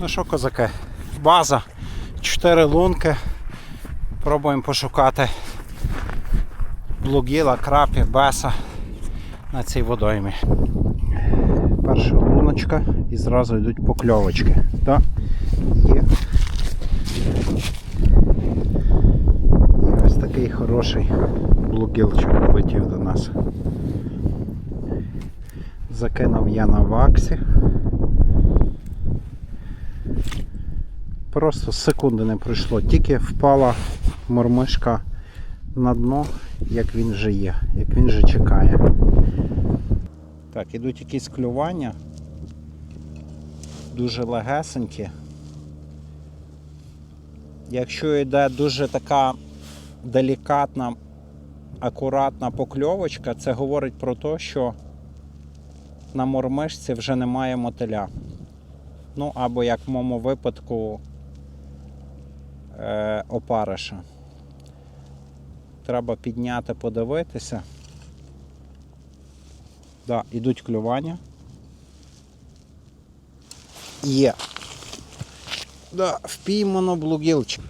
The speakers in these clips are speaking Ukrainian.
Ну що, козаки, база, 4 лунки. Пробуємо пошукати блугіла, крапі, беса на цій водоймі. Перша луночка і зразу йдуть покльовочки. Да? Є. Ось такий хороший блугілчик полетів до нас. Закинув я на ваксі. Просто секунди не пройшло, тільки впала мормишка на дно, як він вже є, як він вже чекає. Так, ідуть якісь клювання. Дуже легесенькі. Якщо йде дуже така делікатна, акуратна покльовочка, це говорить про те, що на мормишці вже немає мотиля. Ну, або як в моєму випадку опариша. Треба підняти, подивитися. Да, ідуть клювання. Є. Да, впіймано блугілчик.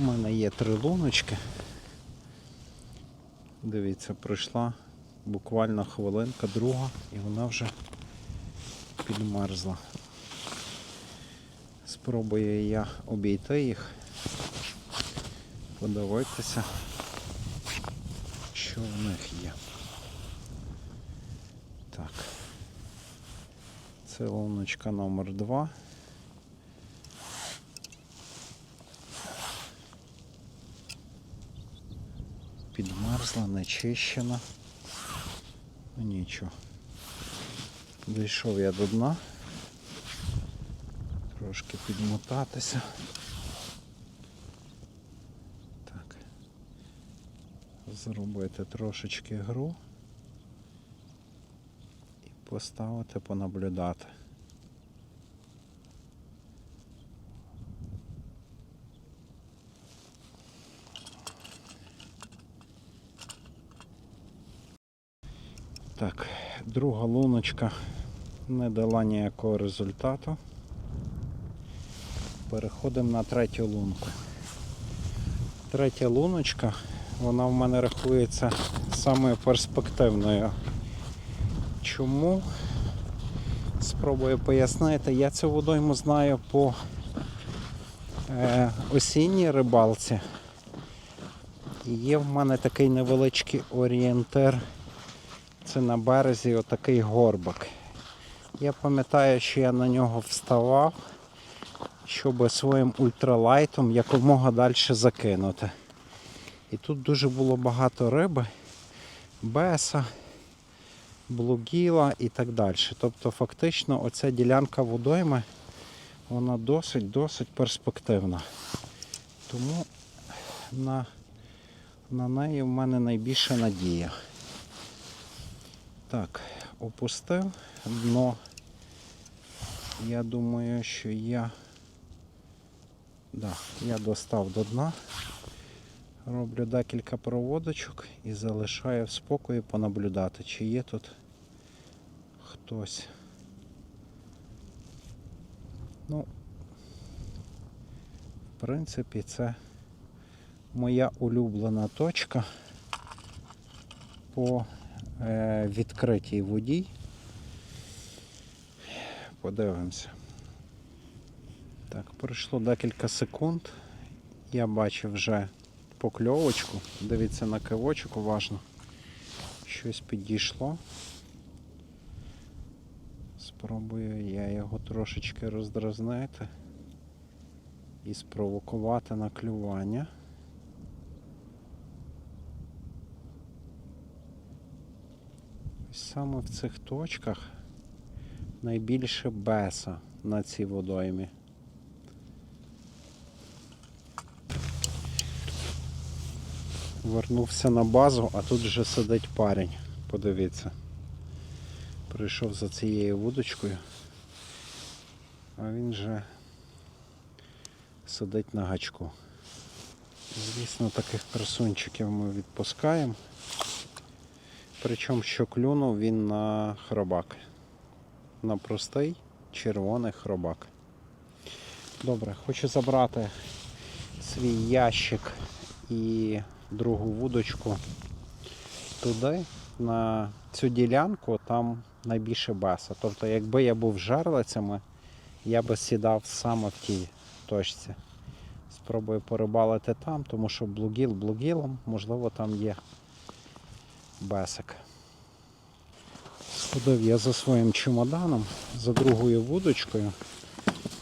У мене є три луночки. Дивіться, пройшла буквально хвилинка, друга, і вона вже підмерзла. Спробую я обійти їх, подивитися, що в них є. Так. Це луночка номер 2. Підмерзла, нечищена. Ну нічого. Дійшов я до дна. Трошки підмотатися. Так. Зробити трошечки гру і поставити понаблюдати. Так, друга луночка не дала ніякого результату. Переходимо на третю лунку. Третя луночка, вона в мене рахується самою перспективною. Чому? Спробую пояснити. Я цю водойму знаю по е, осінній рибалці. І є в мене такий невеличкий орієнтир. Це на березі отакий горбик. Я пам'ятаю, що я на нього вставав, щоб своїм ультралайтом якомога далі закинути. І тут дуже було багато риби, беса, блугіла і так далі. Тобто фактично оця ділянка водойми вона досить-досить перспективна. Тому на, на неї в мене найбільша надія. Так, опустив дно. Я думаю, що я да, я достав до дна. Роблю декілька проводочок і залишаю в спокої понаблюдати, чи є тут хтось. Ну, в принципі, це моя улюблена точка по е, відкритій воді. Подивимося. Так, пройшло декілька секунд. Я бачив вже покльовочку. Дивіться на кивочок уважно. Щось підійшло. Спробую я його трошечки роздразнити і спровокувати на клювання. Саме в цих точках найбільше беса на цій водоймі. Вернувся на базу, а тут вже сидить парень. Подивіться. Прийшов за цією вудочкою, а він вже сидить на гачку. Звісно, таких красунчиків ми відпускаємо. Причому що клюнув він на хробак. На простий червоний хробак. Добре, хочу забрати свій ящик і другу вудочку туди, на цю ділянку, там найбільше баса. Тобто, якби я був жерлицями, я би сідав саме в тій точці. Спробую порибалити там, тому що блугіл блугілом, можливо, там є бесик. Сходив я за своїм чемоданом, за другою вудочкою.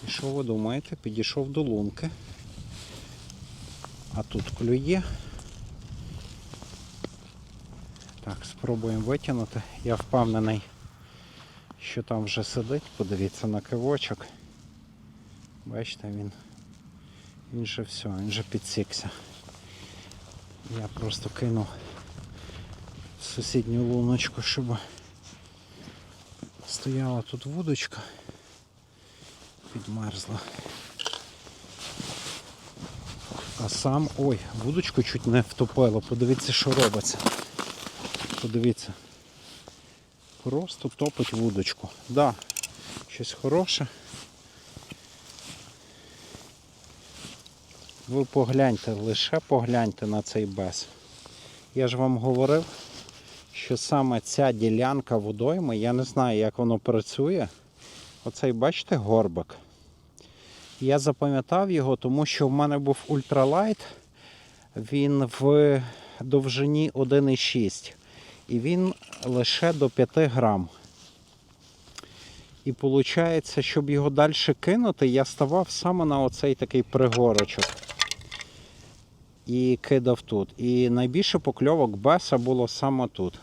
І що ви думаєте? Підійшов до лунки. А тут клює. Так, спробуємо витягнути. Я впевнений, що там вже сидить. Подивіться на кивочок. Бачите, він. Він же все, він же підсікся. Я просто кинув сусідню луночку, щоб стояла тут вудочка. Підмерзла. А сам... Ой, вудочку чуть не втопило. Подивіться, що робиться. Подивіться. Просто топить вудочку. Да, щось хороше. Ви погляньте, лише погляньте на цей без. Я ж вам говорив, що саме ця ділянка водойми, я не знаю, як воно працює. Оцей, бачите, горбик. Я запам'ятав його, тому що в мене був ультралайт. Він в довжині 1,6. І він лише до 5 грам. І виходить, щоб його далі кинути, я ставав саме на оцей такий пригорочок. І кидав тут. І найбільше покльовок беса було саме тут.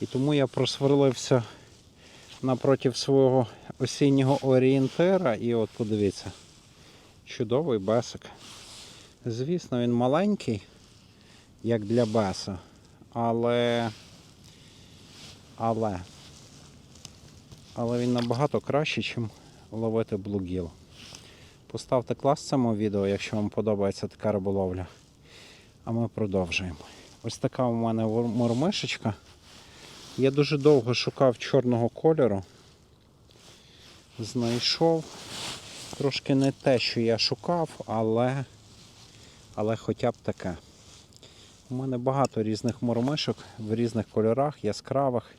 І тому я просверлився напроти свого осіннього орієнтира. І от подивіться, чудовий бесик. Звісно, він маленький, як для беса, але, але, але він набагато кращий, ніж ловити блугіл. Поставте клас цьому відео, якщо вам подобається така риболовля. А ми продовжуємо. Ось така у мене мормишечка. Я дуже довго шукав чорного кольору. Знайшов. Трошки не те, що я шукав, але, але хоча б таке. У мене багато різних мормишок в різних кольорах, яскравих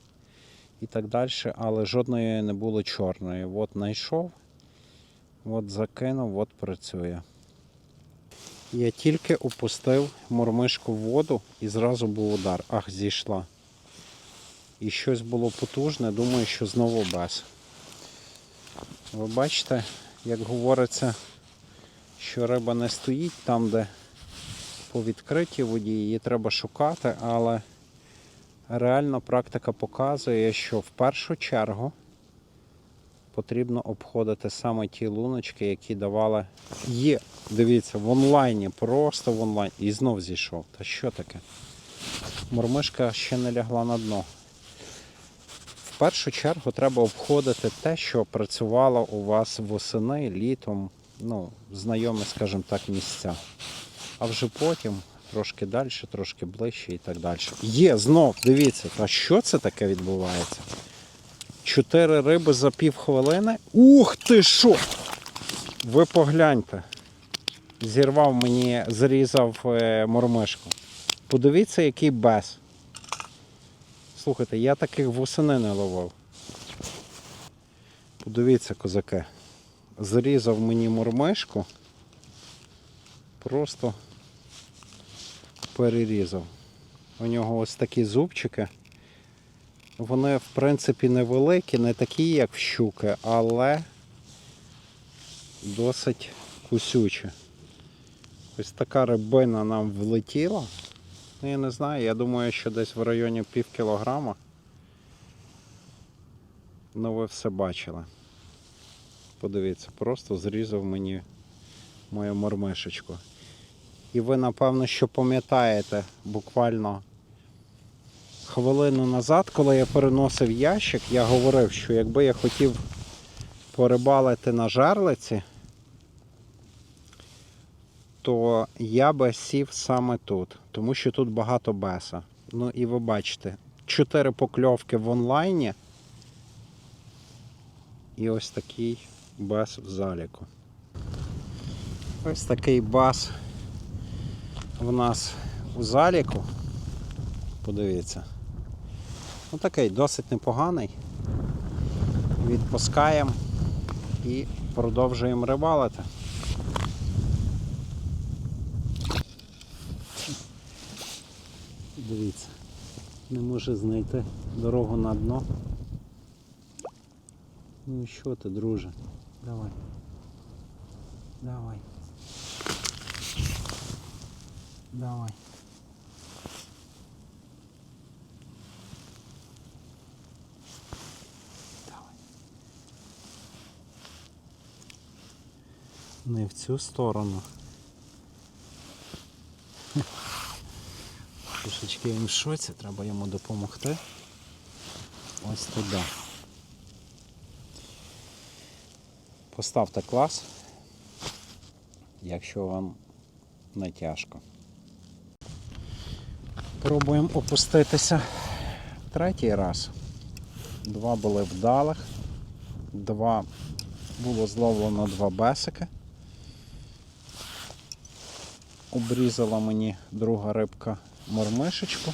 і так далі, але жодної не було чорної. От знайшов, от закинув, от працює. Я тільки опустив мормишку в воду і зразу був удар. Ах, зійшла. І щось було потужне, думаю, що знову без. Ви бачите, як говориться, що риба не стоїть там, де по відкритій воді, її треба шукати, але реально практика показує, що в першу чергу потрібно обходити саме ті луночки, які давали. Є, дивіться, в онлайні, просто в онлайні. І знов зійшов. Та що таке? Мормишка ще не лягла на дно. В першу чергу треба обходити те, що працювало у вас восени, літом, ну, знайомі, скажімо так, місця. А вже потім трошки далі, трошки ближче і так далі. Є, знов, дивіться, та що це таке відбувається? Чотири риби за пів хвилини. Ух ти що! Ви погляньте. Зірвав мені, зрізав е, мормишку. Подивіться, який без. Слухайте, я таких восени не ловив. Подивіться, козаки. Зрізав мені мормишку. Просто перерізав. У нього ось такі зубчики. Вони, в принципі, невеликі, не такі, як в щуки, але досить кусючі. Ось така рибина нам влетіла. Ну, я не знаю, я думаю, що десь в районі пів кілограма. Ну ви все бачили. Подивіться, просто зрізав мені мою мормишечку. І ви, напевно, що пам'ятаєте буквально хвилину назад, коли я переносив ящик, я говорив, що якби я хотів порибалити на жарлиці, то я би сів саме тут, тому що тут багато беса. Ну і ви бачите, чотири покльовки в онлайні і ось такий бес в заліку. Ось такий бас в нас у заліку. Подивіться. Ну такий досить непоганий. Відпускаємо і продовжуємо рибалити. Дивіться, не може знайти дорогу на дно. Ну що ти, друже? Давай. Давай. Давай. Давай. Не в цю сторону. Трошечки він в шоці, треба йому допомогти. Ось туди. Поставте клас, якщо вам не тяжко. Пробуємо опуститися третій раз. Два були вдалих, два було зловлено два бесики. Обрізала мені друга рибка мормишечку.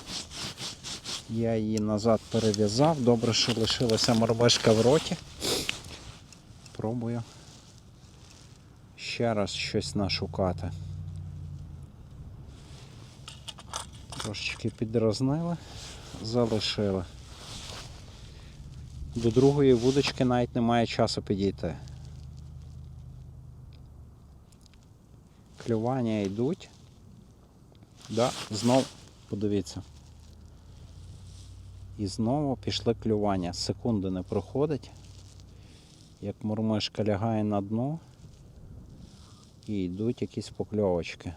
Я її назад перев'язав. Добре, що лишилася мормишка в роті. Пробую ще раз щось нашукати. Трошечки підразнили, залишили. До другої вудочки навіть немає часу підійти. Клювання йдуть. Да, знов подивіться. І знову пішли клювання. Секунди не проходить. Як мурмишка лягає на дно і йдуть якісь покльовочки.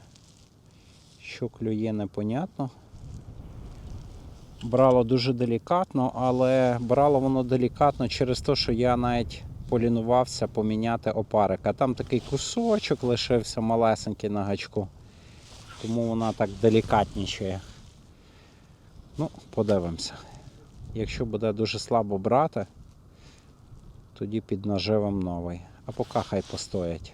Що клює, непонятно. Брало дуже делікатно, але брало воно делікатно через те, що я навіть полінувався поміняти опарик. А там такий кусочок лишився малесенький на гачку. Тому вона так делікатнічає. Ну, подивимося. Якщо буде дуже слабо брати, тоді під наживом новий. А поки хай постоять.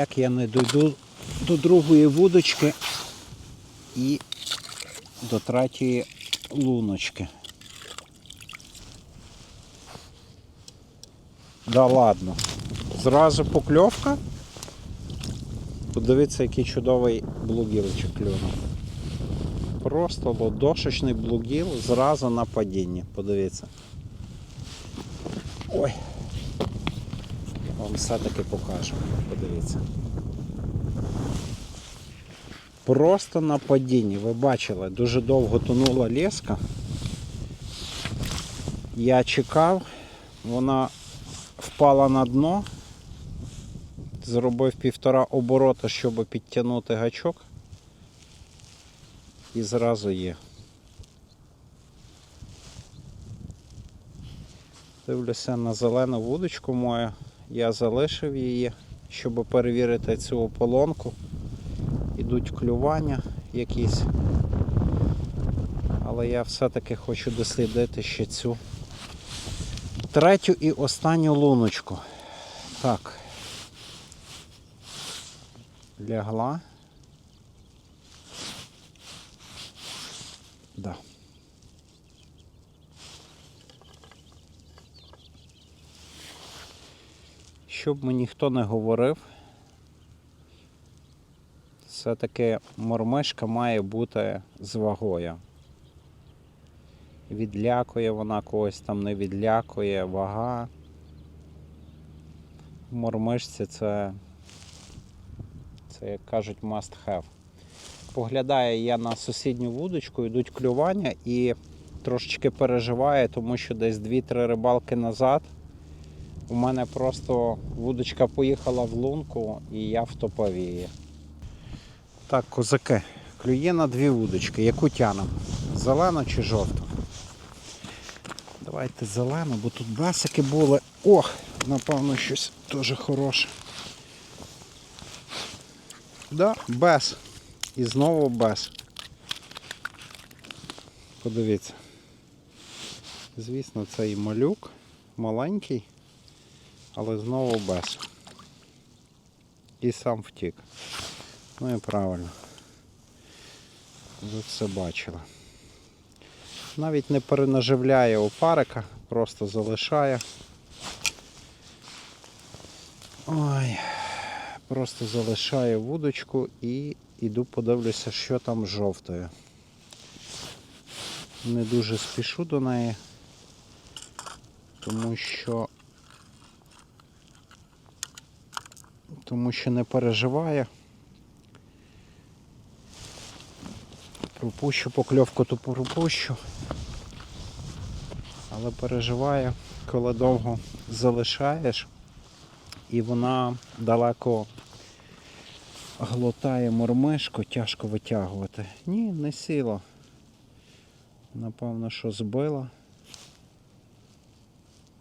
Ніяк я не дойду до другої вудочки і до третьої луночки. Да ладно. Зразу покльовка. Подивіться, який чудовий блугілочок клюнув. Просто лодошечний блугіл зразу на падінні. Подивіться. Ой. Вам все-таки покажу. Подивіться. Просто на падінні. Ви бачили, дуже довго тонула леска. Я чекав, вона впала на дно, зробив півтора оборота, щоб підтягнути гачок. І зразу є. Дивлюся на зелену вудочку мою. Я залишив її, щоб перевірити цю ополонку. Ідуть клювання якісь. Але я все-таки хочу дослідити ще цю третю і останню луночку. Так. Лягла. Да. Щоб мені ніхто не говорив, все-таки мормишка має бути з вагою. Відлякує вона когось там, не відлякує, вага. В мормишці це, це як кажуть, must have. Поглядаю я на сусідню вудочку, йдуть клювання і трошечки переживаю, тому що десь 2-3 рибалки назад у мене просто вудочка поїхала в лунку і я втопив її. Так, козаки, клює на дві вудочки. Яку тянемо? Зелену чи жовту? Давайте зелену, бо тут басики були. Ох, напевно, щось дуже хороше. Да, без. І знову без. Подивіться. Звісно, це і малюк, маленький, але знову без. І сам втік. Ну і правильно. Ви все бачили. Навіть не перенаживляє опарика, просто залишає. Ой, просто залишає вудочку і іду подивлюся, що там жовтою. Не дуже спішу до неї, тому що тому що не переживає. Пропущу покльовку, то пропущу. Але переживає, коли довго залишаєш і вона далеко глотає мормишку, тяжко витягувати. Ні, не сіло. Напевно, що збила.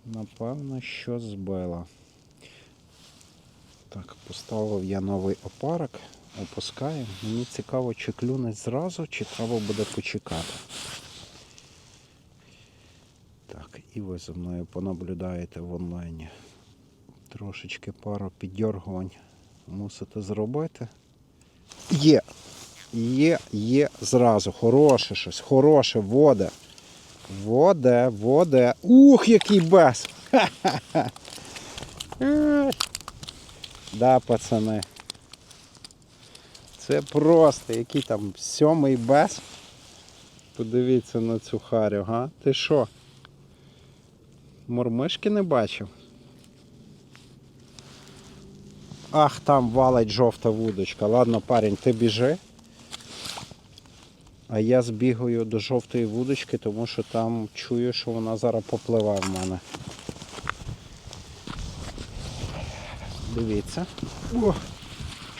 Напевно, що збила. Так, поставив я новий опарок, опускаю. Мені цікаво, чи клюне зразу, чи треба буде почекати. Так, і ви за мною понаблюдаєте в онлайні. Трошечки пару піддергувань мусите зробити. Є! Є, є зразу. Хороше щось, хороше, воде. Воде, воде. Ух, який без! Ха-ха-ха! Да, пацани. Це просто який там сьомий без. Подивіться на цю харю, га? Ти що? Мормишки не бачив? Ах, там валить жовта вудочка. Ладно, парень, ти біжи. А я збігаю до жовтої вудочки, тому що там чую, що вона зараз попливе в мене. Дивіться. О,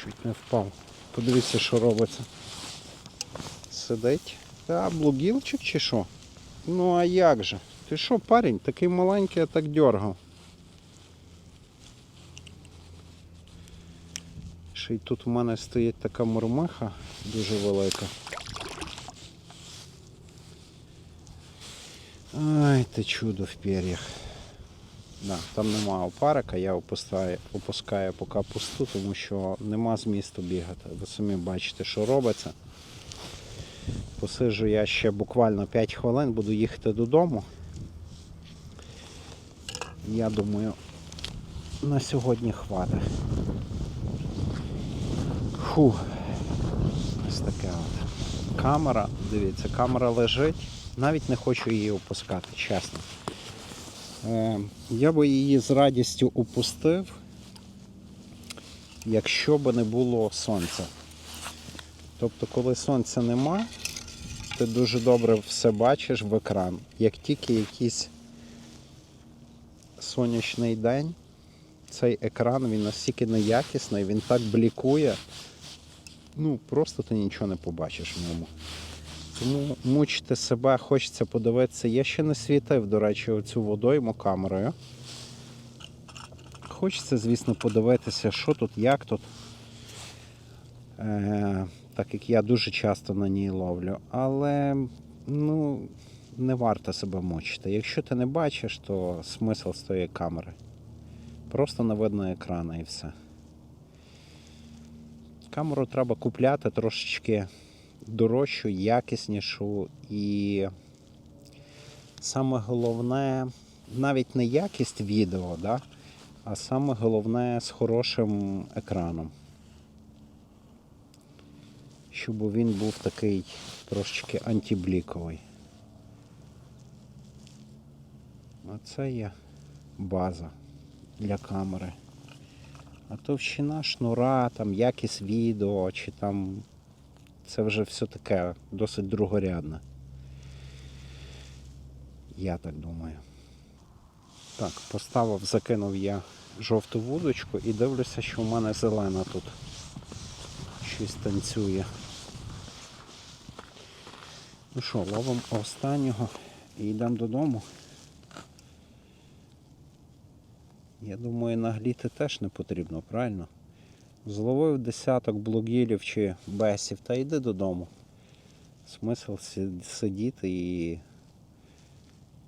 чуть не впав. Подивіться, що робиться. Сидить. Та блугілчик чи що? Ну а як же? Ти що, парень, такий маленький, а так дергав. Ще й тут у мене стоїть така мурмиха дуже велика. Ай, ти чудо в пер'ях. Да, там нема опарика, я опускаю, опускаю поки пусту, тому що нема змісту бігати. Ви самі бачите, що робиться. Посиджу я ще буквально 5 хвилин, буду їхати додому. Я думаю, на сьогодні хватить. Фу. Ось таке от. Камера, дивіться, камера лежить. Навіть не хочу її опускати, чесно. Е, я би її з радістю опустив, якщо б не було сонця. Тобто, коли сонця нема, ти дуже добре все бачиш в екран. Як тільки якийсь сонячний день, цей екран він настільки неякісний, він так блікує, ну просто ти нічого не побачиш в ньому. Тому мучити себе, хочеться подивитися. Я ще не світив, до речі, оцю водойму камерою. Хочеться, звісно, подивитися, що тут, як тут. Е, так як я дуже часто на ній ловлю. Але ну, не варто себе мучити. Якщо ти не бачиш, то смисл з тої камери. Просто не видно екрана і все. Камеру треба купляти трошечки дорожчу, якіснішу і саме головне, навіть не якість відео, да? а саме головне з хорошим екраном. Щоб він був такий трошечки антибліковий. Оце є база для камери. А товщина шнура, там якість відео, чи там це вже все таке досить другорядне. Я так думаю. Так, поставив, закинув я жовту вудочку і дивлюся, що в мене зелена тут щось танцює. Ну що, ловимо останнього і йдемо додому. Я думаю, нагліти теж не потрібно, правильно? Зловив десяток блогілів чи бесів та йди додому. Смисл сидіти і,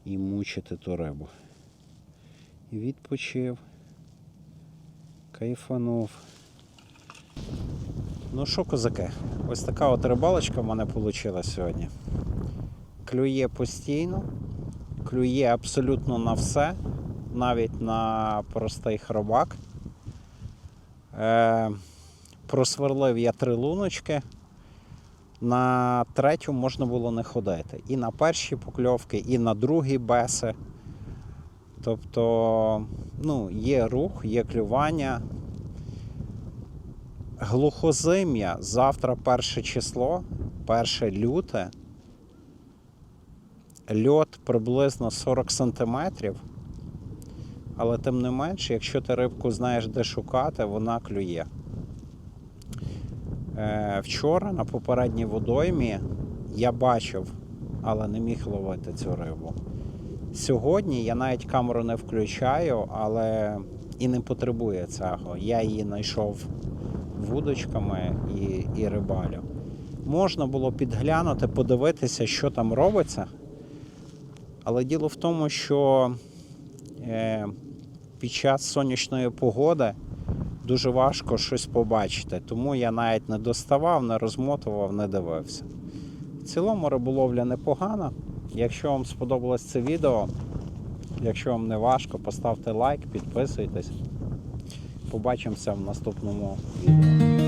і мучити ту рибу. І відпочив. Кайфанув. Ну що, козаки, ось така от рибалочка в мене вийшла сьогодні. Клює постійно, клює абсолютно на все, навіть на простий хробак. Е, просверлив я три луночки. На третю можна було не ходити. І на перші покльовки, і на другі беси. Тобто, ну, є рух, є клювання. Глухозим'я завтра перше число, перше люте. Льот приблизно 40 сантиметрів. Але тим не менше, якщо ти рибку знаєш, де шукати, вона клює. Е, вчора на попередній водоймі я бачив, але не міг ловити цю рибу. Сьогодні я навіть камеру не включаю, але і не потребує цього. Я її знайшов вудочками і, і рибалю. Можна було підглянути, подивитися, що там робиться. Але діло в тому, що під час сонячної погоди дуже важко щось побачити. Тому я навіть не доставав, не розмотував, не дивився. В цілому риболовля непогана. Якщо вам сподобалось це відео, якщо вам не важко, поставте лайк, підписуйтесь. Побачимося в наступному відео.